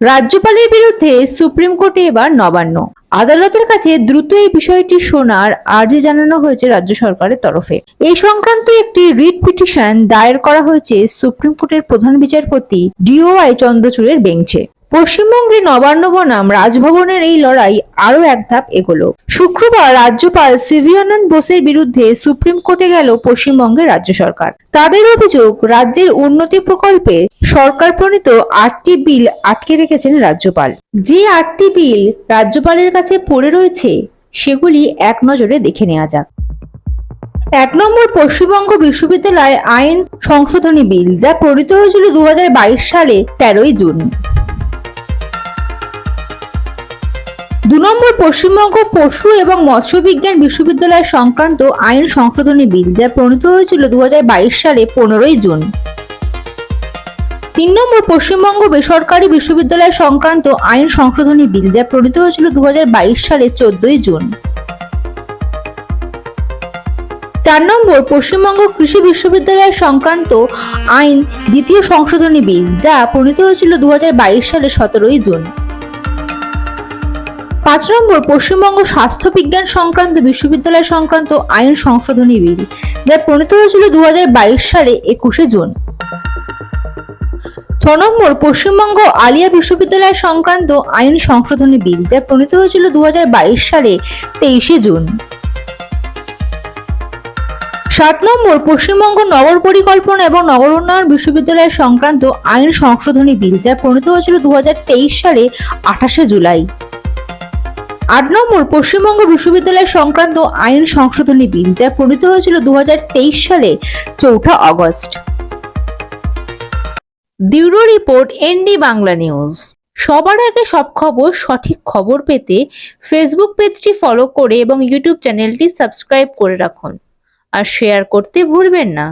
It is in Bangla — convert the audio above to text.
রাজ্যপালের বিরুদ্ধে সুপ্রিম কোর্টে এবার নবান্ন। আদালতের কাছে দ্রুত এই বিষয়টি শোনার আর্জি জানানো হয়েছে রাজ্য সরকারের তরফে। এই সংক্রান্ত একটি রিট পিটিশন দায়ের করা হয়েছে সুপ্রিম কোর্টের প্রধান বিচারপতি ডিওআই চন্দ্রচূড়ের বেঞ্চে। পশ্চিমবঙ্গে নবান্ন বনাম রাজভবনের এই লড়াই আরও এক ধাপ এগোলো। শুক্রবার রাজ্যপাল সিভিয়ানন্দ বোসের বিরুদ্ধে সুপ্রিম কোর্টে গেল পশ্চিমবঙ্গের রাজ্য সরকার। তাদের অভিযোগ, রাজ্যের উন্নতি প্রকল্পে সরকার প্রণীত আটটি বিল আটকে রেখেছেন রাজ্যপাল। যে আটটি বিল রাজ্যপালের কাছে পড়ে রয়েছে, সেগুলি এক নজরে দেখে নেওয়া যাক। এক নম্বর পশ্চিমবঙ্গ বিশ্ববিদ্যালয় আইন সংশোধনী বিল, যা প্রণীত হয়েছিল দু হাজার বাইশ সালে তেরোই জুন। দু নম্বর পশ্চিমবঙ্গ পশু এবং মৎস্যবিজ্ঞান বিশ্ববিদ্যালয় সংক্রান্ত আইন সংশোধনী বিল, যা প্রণীত হয়েছিল দুহাজার বাইশ সালে পনেরোই জুন। তিন নম্বর পশ্চিমবঙ্গ বেসরকারি বিশ্ববিদ্যালয় সংক্রান্ত আইন সংশোধনী বিল, যা প্রণীত হয়েছিল দু হাজার বাইশ সালে চোদ্দই জুন। চার নম্বর পশ্চিমবঙ্গ কৃষি বিশ্ববিদ্যালয় সংক্রান্ত আইন দ্বিতীয় সংশোধনী বিল, যা প্রণীত হয়েছিল দু হাজার বাইশ সালে সতেরোই জুন। পাঁচ নম্বর, পশ্চিমবঙ্গ স্বাস্থ্য বিজ্ঞান সংক্রান্ত বিশ্ববিদ্যালয় সংক্রান্ত আইন সংশোধনী বিল, যা প্রণীত হয়েছিল দু হাজার বাইশ সালে একুশে জুন। ছ নম্বর, পশ্চিমবঙ্গ আলিয়া বিশ্ববিদ্যালয় সংক্রান্ত আইন সংশোধনী বিল, যা প্রণীত হয়েছিল দু হাজার বাইশ সালে তেইশে জুন। সাত নম্বর, পশ্চিমবঙ্গ নগর পরিকল্পনা এবং নগর উন্নয়ন বিশ্ববিদ্যালয় সংক্রান্ত আইন সংশোধনী বিল, যা প্রণীত হয়েছিল দু হাজার তেইশ সালে আঠাশে জুলাই। আট নম্বর, পশ্চিমবঙ্গ বিশ্ববিদ্যালয় সংক্রান্ত আইন সংশোধনী বিল, যা প্রণীত হয়েছিল দু হাজার তেইশ সালে, চৌঠা August bureau report, ND Bangla news. সবার আগে সব খবর, সঠিক খবর পেতে ফেসবুক পেজটি ফলো করে এবং ইউটিউব চ্যানেলটি সাবস্ক্রাইব করে রাখুন। আর শেয়ার করতে ভুলবেন না।